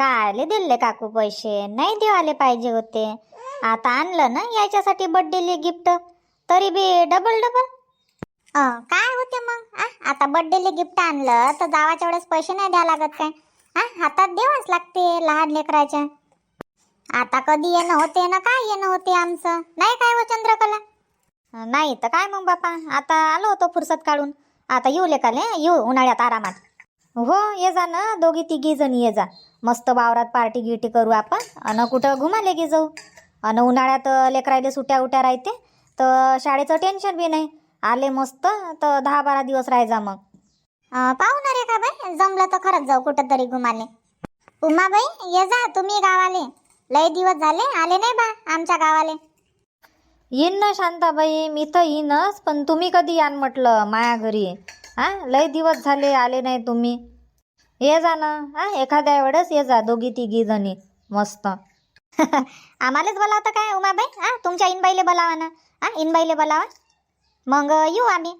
कायले दिले काकू पैसे? नाही देवाले पाहिजे होते. आता आणलं ना याच्यासाठी बर्थडेले गिफ्ट तरी बी डबल डबल काय होते मग? आ? आता बर्थडेले गिफ्ट आणलं तर जावाच्या वेळेस पैसे नाही द्यावं लागत काय? हा हातात देवाच लागते लहान लेकराच्या. आता कधी येणं होते ना काय येणं होते आमचं? नाही काय हो चंद्रकला? नाही तर काय मग बापा? आता आलो होतो फुरसत काढून. आता येऊ लेकाले येऊ उन्हाळ्यात आरामात. हो ये जा ना. दोघी तिघी जण ये जा. मस्त वावरात पार्टी गिटी करू आपण. अन कुठं घुमाले गे जाऊ. अन उन्हाळ्यात लेकरायले सुट्या उट्या राहते. तर शाळेचं टेन्शन बी नाही. आले मस्त तर दहा बारा दिवस राहायचा मग. पाहू ना रे का बाई? जमलं तर खरंच जाऊ कुठं तरी घुमाले उमाबाई ये जा. तुम्ही गावाले. लय दिवस झाले. आले नाही बा आमच्या गावाले. येईन ना शांताबाई. मी तर येईनच पण तुम्ही कधी यान म्हटलं? माया घरी. आ लय दिवस झाले आले नाही तुम्ही. ये जा ना. हा एखाद्या वेळेस ये जा दोघी तिघी जणी. मस्त. आम्हालाच बोलावतं काय उमाबाई? हा तुमच्या इनबाईले बोलावा ना. हा इनबाईले बोलावा. मग येऊ आम्ही.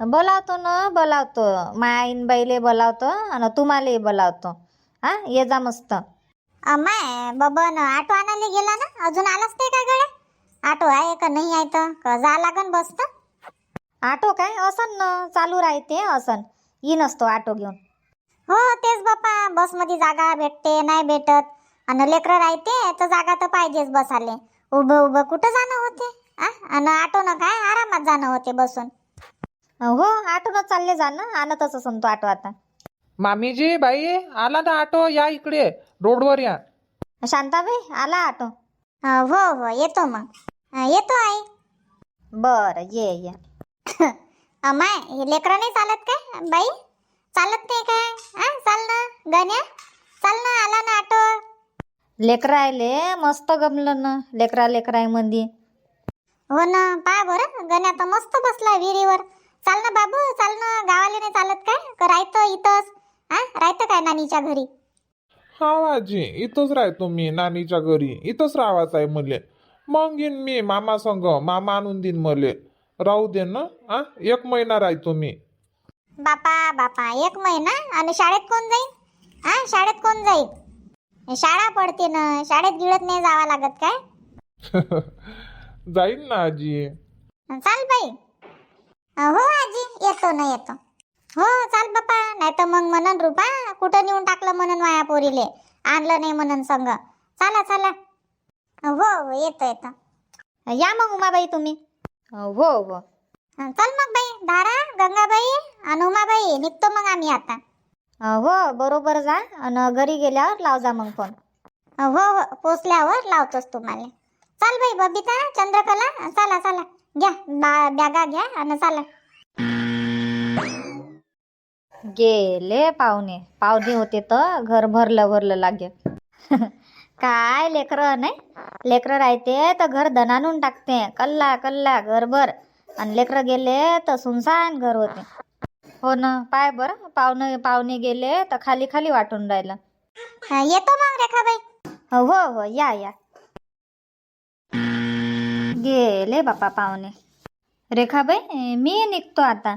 बोलावतो ना बोलावतो. माया इनबाईले बोलावतो आणि तुम्हालाही बोलावतो. हा ये जा मस्त. अम्माय बबन ऑटो आणायला गेला ना? अजून आलाच ते काय गड्या? ऑटो आहे का नाही आहे तर? का जा लागन बस तर. ऑटो काय? असन ना. चालू राहते असन. येईन असतो ऑटो घेऊन. हो तेच बापा बसमध्ये जागा भेटते नाही भेटत. आणि लेकरं राहते तर जागा तर पाहिजेच बसाले उभं उभं कुठं जाणं होते? आ? आणि ऑटोनं काय? आरामात जाणं होते बसून. हो ऑटोनं चालले जाणं. आणतच असन तो ऑटो आता. मामीजी बाई आला ना ऑटो या इकडे. रोडवर या. शांताबाई आला ऑटो हो हो. येतो मग. येतो आई. बर ये ये. अमाय हे लेकरं नाही चालत काय? बाई चालत नाही काय? हा चाल ना गण्या चाल ना आला ना ऑटो. लेकरं आले मस्त गमलं ना लेकरा लेकराय मंदी. हो ना पा बरं गण्या तर मस्त बसला विहिरीवर. चाल ना बाबू चाल ना गावाला नाही चालत काय? का राहतं इथंच. हा राहतं काय नानीच्या घरी? हा आजी इथंच राहतो मी नानीच्या घरी. इथंच राहायचं आहे मले. मग येईन मी मामा संग मामा आणून देईन मले. राहू दे ना आ? एक महिना राहतो मी बापा बापा एक महिना? आणि शाळेत कोण जाईल? हा शाळेत कोण जाईल? शाळा पडते ना शाळेत गिळत नाही जावं लागत काय? जाईन ना आजी. चाल बाई. हो आजी येतो ना येतो. हो चाल बापा नाही तर मग म्हणन रुपा कुठं नेऊन टाकलं म्हणून माया पोरीले? आणलं नाही म्हणून संग. चला चला. हो हो येतो येतो. या मग उमाबाई तुम्ही. हो हो चल मग बाई. धारा गंगाबाई आणि उमाबाई. निघतो मग आम्ही आता. हो बरोबर जा. आणि घरी गेल्यावर लाव जा मग फोन. हो हो. पोचल्यावर लावतोच तुम्हाला. चाल बाई बबिता चंद्रकला. चला चला. घ्या बा बॅगा घ्या आणि चला. गेले पाहुणे. पाहुणे होते तर घर भरलं भरलं लागे काय लेकरं नाही? लेकरं राहते तर घर दणानून टाकते. कल्ला कल्ला घरभर. आणि लेकरं गेले तर सुनसान घर होते. हो ना? पाय बरं. पाहुणे पाहुणे गेले तर खाली खाली वाटून राहिलं. येतो मग रेखाबाई. हो हो या या. गेले बापा पाहुणे. रेखाबाई मी निघतो आता.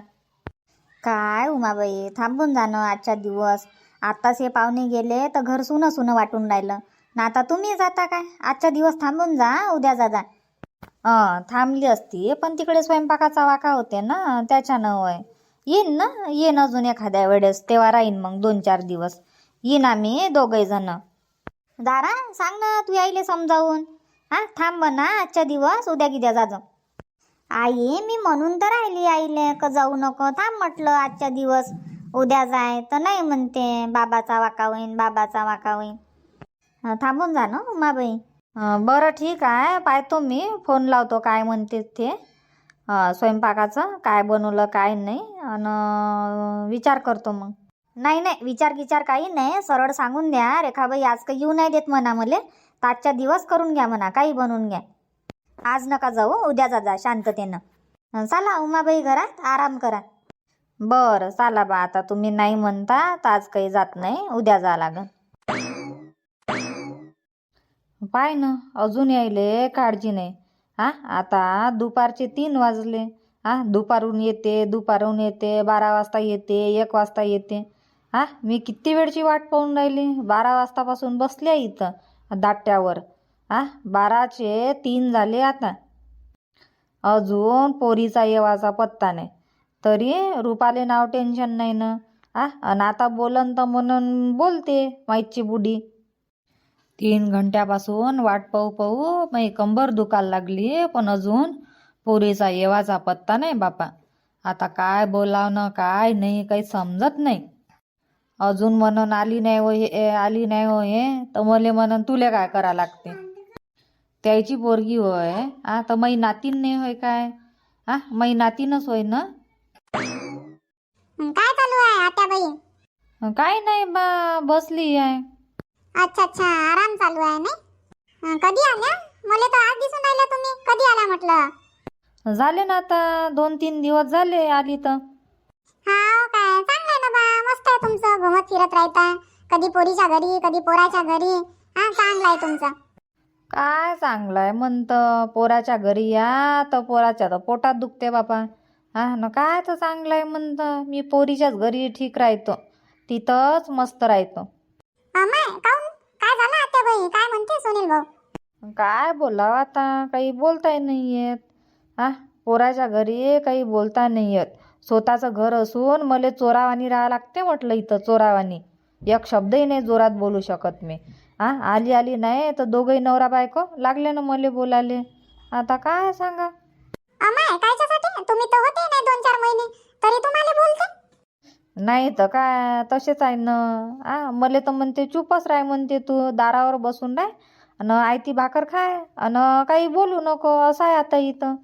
काय उमाबाई थांबून जाणं आजच्या दिवस. आताच हे पाहुणे गेले तर घर सुनं सुनं वाटून राहिलं. ना आता तुम्ही जाता काय? आजचा दिवस थांबून जा उद्या जा जा. थांबली असती पण तिकडे स्वयंपाकाचा वाका होते ना त्याच्यानं होय. येईन ना येईन अजून एखाद्या वेळेस तेव्हा राहीन मग दोन चार दिवस. येईन आम्ही दोघे जण. दारा सांग ना तू यायले समजावून. हा थांब ना आजच्या दिवस उद्या किद्या जा आई मी म्हणून तर राहिली आईले का जाऊ नको थांब म्हटलं आजच्या दिवस. उद्या जाय तर नाही म्हणते बाबाचा वाका होईन बाबाचा वाका होईन. थांबून जा ना उमाबाई. बरं ठीक आहे पाहतो मी फोन लावतो काय म्हणते ते. स्वयंपाकाचं काय बनवलं काय नाही आणि विचार करतो मग. नाही नाही विचार गिचार काही नाही सरळ सांगून द्या रेखाबाई आज काही येऊ नाही देत म्हणा मले. आजच्या दिवस करून घ्या म्हणा काही बनवून घ्या. आज नका जाऊ उद्या जा जा शांततेनं. चला उमाबाई घरात आराम करा. बरं चला बा आता तुम्ही नाही म्हणता तर आज काही जात नाही उद्या जा लागेल पाय ना अजून यायले काळजी नाही. हा आता दुपारचे तीन वाजले. हा दुपारून येते दुपारून येते बारा वाजता येते एक वाजता येते. हा मी किती वेळची वाट पाहून राहिली? बारा वाजतापासून बसले इथं दाट्यावर हा बाराचे तीन झाले आता. अजून पोरीचा येवाचा पत्ता नाही. तरी रुपाले नाव टेन्शन नाही ना. आ आणि आता बोलन तर म्हणून बोलते माईची बुडी. तीन घंट्यापासून वाट पाहू पाहू माझी कंबर दुखायला लागली. पण अजून पोरीचा येवाचा पत्ता नाही बापा. आता काय बोलावणं काय नाही काही समजत नाही. अजून म्हणून आली नाही हो हे आली नाही हो हे तर मले म्हणून तुले काय करा लागते? त्याची पोरगी होय. आ तर मै नातीन नाही होय काय? आ मै नातीनच होय ना? काय चालू आहे आत्याबाई काय नाही बा बसली आहे. अच्छा अच्छा आराम चालू आहे ना कधी आल्या? मला तर आज दिसून राहिल्या तुम्ही. कधी आला म्हटलं? झाले ना आता दोन तीन दिवस झाले आली तर. हा काय चांगलं आहे ना बा. मस्त आहे तुमचं. घुमत फिरत राहता. कधी पोरीच्या घरी कधी पोराच्या घरी. हा चांगलं आहे तुमचं. काय चांगलं आहे म्हणतं पोराच्या घरी या तर पोराच्या तर पोटात दुखते बापा. हा ना काय तर चांगलं आहे म्हणतं मी पोरीच्याच घरी ठीक राहतो. तिथंच मस्त राहतो अमाय काऊन काय झालं आत्याबाई काय म्हणते सुनील भाऊ. काय बोलावं आता? काही बोलताही नाही येत हा पोराच्या घरी काही बोलता नाही येत स्वतःचं घर असून मला चोरावानी राहा लागते म्हटलं इथं चोरावानी. एक शब्दही नाही जोरात बोलू शकत मी. हा आली आली नाही तर दोघंही नवरा बायको लागले ना मला बोलाले आता काय सांगा? अमाय कायच्यासाठी? तुम्ही तर होते नाही दोन चार महिने. तरी तुम्हाला बोलते. नाही तर काय? तसेच आहे ना. आ मले तर म्हणते चुपच राह म्हणते तू. दारावर बसून राह. आणि आयती भाकर खाय आणि काही बोलू नको असं आहे आता इथं.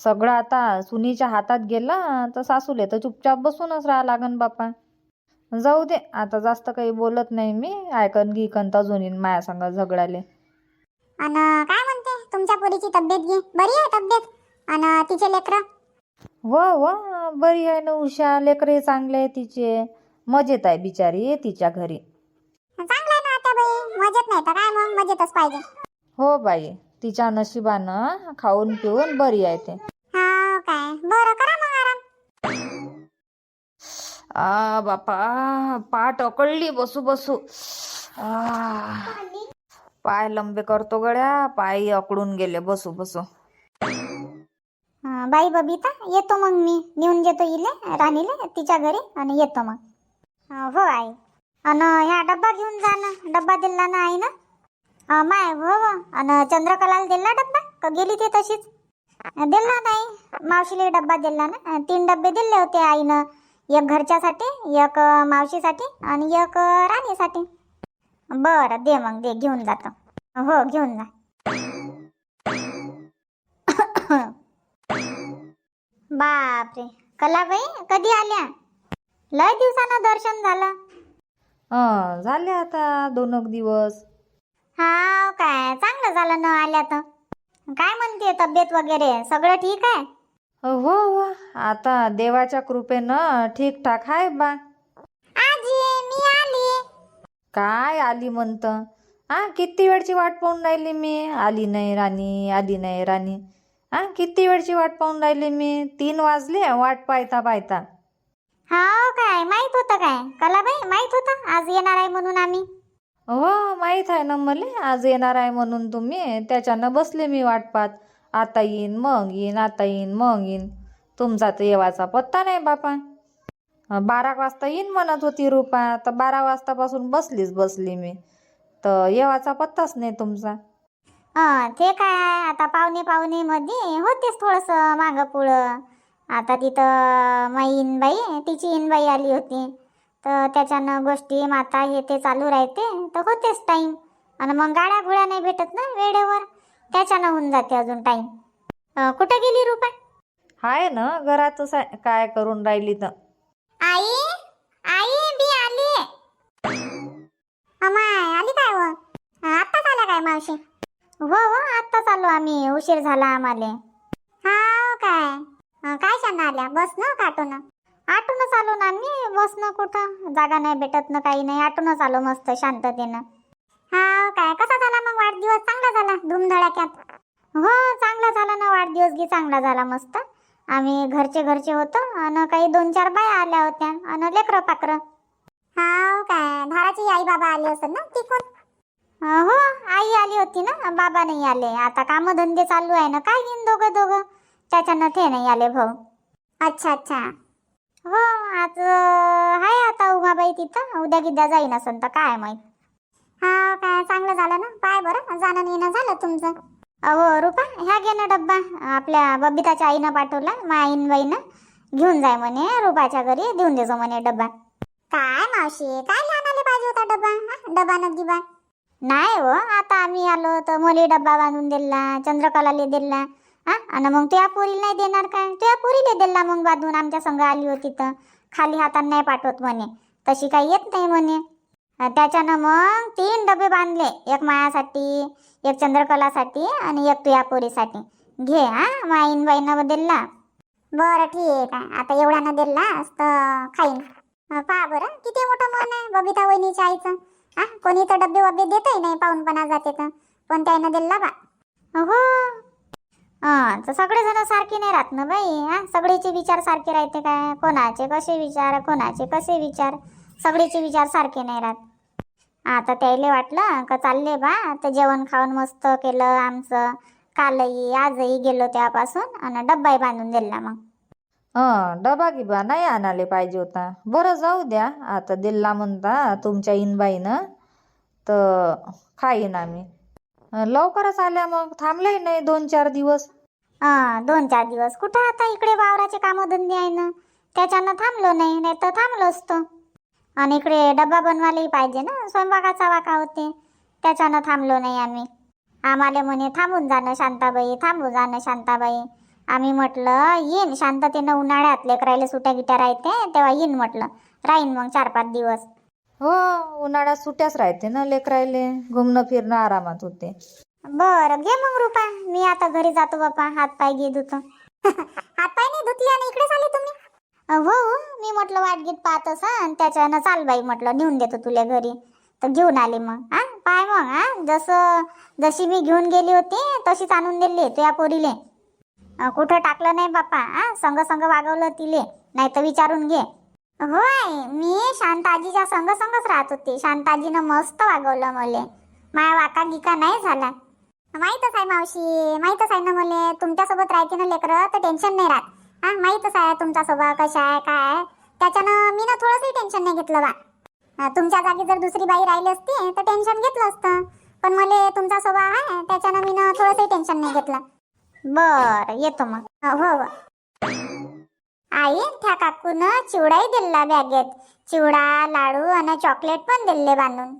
सगळं आता सुनीच्या हातात गेलं तर सासूले तर चुपचाप बसूनच राहा लागन बापा जाऊ दे आता जास्त काही बोलत नाही मी ऐकन गिकन अजून येईन माया संग झगडाले. आणि काय म्हणते तुमच्या पोरीची तब्येत घे बरी आहे तब्येत? आणि तिचे लेकरं? व व बरी आहे ना उषा लेकरे चांगले आहे तिचे. मजेत आहे बिचारी तिच्या घरी. मजेत नाही तर काय मग? मजेतच पाहिजे. हो बाई तिच्या नशिबानं खाऊन पिऊन बरी आहे ते. हा काय? बरं करा मग आराम. आ बापा पाठ अकळली बसू बसू. आ पाय लंबे करतो गड्या पाय अकडून गेले बसू बसू. अं, बाई बबिता येतो मग मी. नेऊन देतो इले राणीले तिच्या घरी आणि येतो मग. अं, हो आई. अन ह्या डब्बा घेऊन जा ना. डब्बा दिला ना आई ना माय हो हो. अन चंद्रकलाला दिला डब्बा? का गेली ते तशीच. दिला नाही मावशीला डब्बा दिला ना. तीन डब्बे दिले होते आईनं. एक घरच्यासाठी एक मावशीसाठी आणि एक राणीसाठी. बरं दे मग दे घेऊन जातो हो घेऊन जा. बापरे. कलाबाई कधी आल्या? लय दिवसानं दर्शन झालं. झाले आता दोन एक दिवस. हा काय चांगलं झालं न आल्या तर. काय म्हणते तब्येत वगैरे सगळं ठीक आहे? हो हो. आता देवाच्या कृपेनं ठीकठाक आहे बा. आजी मी आली. काय आली म्हणतं? हा किती वेळची वाट पाहून राहिली मी? आली नाही राणी आली नाही राणी. हा किती वेळची वाट पाहून राहिली मी? तीन वाजले वाट पाहता पाहता. हा काय माहीत होतं काय? होतं आज येणार आहे म्हणून आम्ही. हो माहीत आहे ना मले आज येणार आहे म्हणून तुम्ही. त्याच्यानं बसले मी वाट पाहत आता येईन मग येईन आता येईन मग येईन. तुमचा तर येवाचा पत्ता नाही बापा. बारा वाजता येईन म्हणत होती रुपा. तर बारा वाजतापासून बसलीच बसली मी. तर येवाचा पत्ताच नाही तुमचा. ते काय आहे, आता पाहुणे पाहुणे मध्ये होतेच थोडस मागं पुढं. आता तिथं माईन बाई तिची इनबाई आली होती. तर त्याच्यानं गोष्टी माता हे ते चालू राहते तर होतेच टाईम आणि मग गाड्या घोड्या नाही भेटत ना वेळेवर. त्याच्यानं होऊन जाते अजून टाईम कुठं गेली रुपा? आहे ना घरातच आहे काय करून राहिली तर? आई आई मी आली. अमाय आली काय व? आत्ताच आल्या काय मावशी? हो हो आत्ताच आलो आम्ही. उशीर झाला आम्हाला. हा काय? अं, काय शाना आल्या? बस ना का आटोनं आटोनच आलो ना आम्ही बस ना कुठं? जागा नाही भेटत ना काही नाही आटोनच आलो मस्त शांततेनं. हा काय कसा झाला मग वाढदिवस? चांगला झाला धुमधडाक्यात? हो चांगला झाला ना वाढदिवस गी चांगला झाला मस्त. आम्ही घरचे घरचे होतो आणि काही दोन चार बाया आल्या होत्या आणि लेकरं पाकरं. हा हो काय धाराची आई बाबा आले असेल ना तिकून? हो आई आली होती ना बाबा नाही आले. आता काम धंदे चालू आहे ना काय घेईन दोघं दोघं? त्याच्यानं ते नाही आले भाऊ. अच्छा अच्छा. हो आज आहे आता उमाबाई तिथं. उद्या गिद्या जाईन असं तर काय माहीत? हा काय चांगलं झालं ना? पाय बरं जाणं येणं झालं तुमचं? अहो रुपा ह्या घे ना डब्बा. आपल्या बबिताच्या आईनं पाठवला मा आईन बाईनं. घेऊन जाय म्हणे रुपाच्या घरी देऊन देजो म्हणे डब्बा. काय मावशी काय आणायला पाहिजे होता डब्बा? हा? डबा न गिबा. नाही हो आता आम्ही आलो तर मुली डब्बा बांधून दिला चंद्रकलाले दिला. हा? आणि मग तुया पोरीला नाही देणार काय? तुया पोरीले दिला मग बांधून आमच्या संघ आली होती तर. खाली हातानं नाही पाठवत म्हणे. तशी काही येत नाही म्हणे. त्याच्यानं मग तीन डबे बांधले एक मायासाठी एक चंद्रकलासाठी आणि एक तुया पोरीसाठी. घे हा माईन बाईनं दिला बरं ठीक आहे आता एवढ्यानं दिलास तर खाईन. पहा बरं किती मोठं मन आहे बबिता वहिनीच्या आईचं. हा कोणी तर डबे वब्बे देतही नाही पाहूनपणा जाते तर. पण त्यानं दिला बा. हो हां तर सगळे जण सारखे नाही राहत ना बाई हा? सगळेचे विचार सारखे राहते काय? कोणाचे कसे विचार कोणाचे कसे विचार? सगळेचे विचार सारखे नाही राहत. आता त्याले वाटलं का चालले बा तर जेवण खाऊन मस्त केलं आमचं. कालही आजही गेलो त्यापासून आणि डब्बाही बांधून दिला मग. हं डबा गिबा नाही आणायला पाहिजे होता. बरं जाऊ द्या आता दिल्ला म्हणता तुमच्या इनबाईनं. तर खाईन आम्ही. लवकरच आल्या मग. थांबलेही नाही दोन चार दिवस. हा दोन चार दिवस. कुठं आता इकडे वावराचे कामधंदे आहे ना? त्याच्यानं थांबलो नाही नाही तर थांबलो असतो. आणि इकडे डब्बा बनवायलाही पाहिजे ना? स्वयंपाकाचा वाका होते. त्याच्यानं थांबलो नाही आम्ही. आम्हाला म्हणे थांबून जाणं शांताबाई थांबून जाणं शांताबाई. आम्ही म्हटलं येईन. शांततेनं उन्हाळ्यात लेकरायला सुट्या गिट्या राहते तेव्हा येईन म्हटलं. राहीन मग चार पाच दिवस. हो उन्हाळ्यात सुट्याच राहते ना लेकरायले. घुमणं फिरणं आरामात होते. बरं घे मग रुपा. मी आता घरी जातो बापा. हात पाय घे धुतो. हात पाय नाही धुतले आणि इकडे आले तुम्ही? हो, हो. मी म्हटलं वाट गीत पाहत असन त्याच्यानं चाल बाई म्हटलं नेऊन देतो तुला घरी. तर घेऊन आले मग हा. पाय मग हा. जसं जशी मी घेऊन गेली होती तशीच आणून दिली तुया पोरीले. कुठं टाकलं नाही बापा हा. संग संग वागवलं तिले. नाही तर विचारून घे. होय मी शांताजीच्या संग संगच राहत होती. शांताजीनं मस्त वागवलं मले. माया वाका गिका नाही झाला माहीतच आहे मावशी माहीतच आहे ना मले. तुमच्यासोबत राहते ना लेकरं तर टेन्शन नाही राहत. हा माहीतच आहे तुमचा स्वभाव कसा आहे काय आहे. त्याच्यानं मी ना थोडंसंही टेन्शन नाही घेतलं बा. तुमच्या जागी जर दुसरी बाई राहिली असती तर टेन्शन घेतलं असतं. पण मला तुमचा स्वभाव आहे त्याच्यानं मी ना थोडंसंही टेन्शन नाही घेतलं. बरं येतो मग. हो हो. आई त्या काकून चिवडाही दिला बॅगेत. चिवडा लाडू आणि चॉकलेट पण दिले बांधून.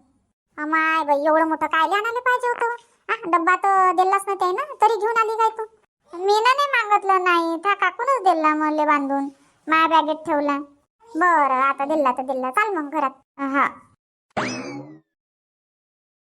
अमाय बाई एवढं मोठं काय आणायला पाहिजे होतं? हा डब्बा तर दिलाच ना ते ना तरी घेऊन आली काय तू? मी ना नाही मागितलं नाही त्या काकूनच दिला मले बांधून. माझ्या बॅगेत ठेवला. बरं आता दिला तर दिला. चाल मग घरात. हा.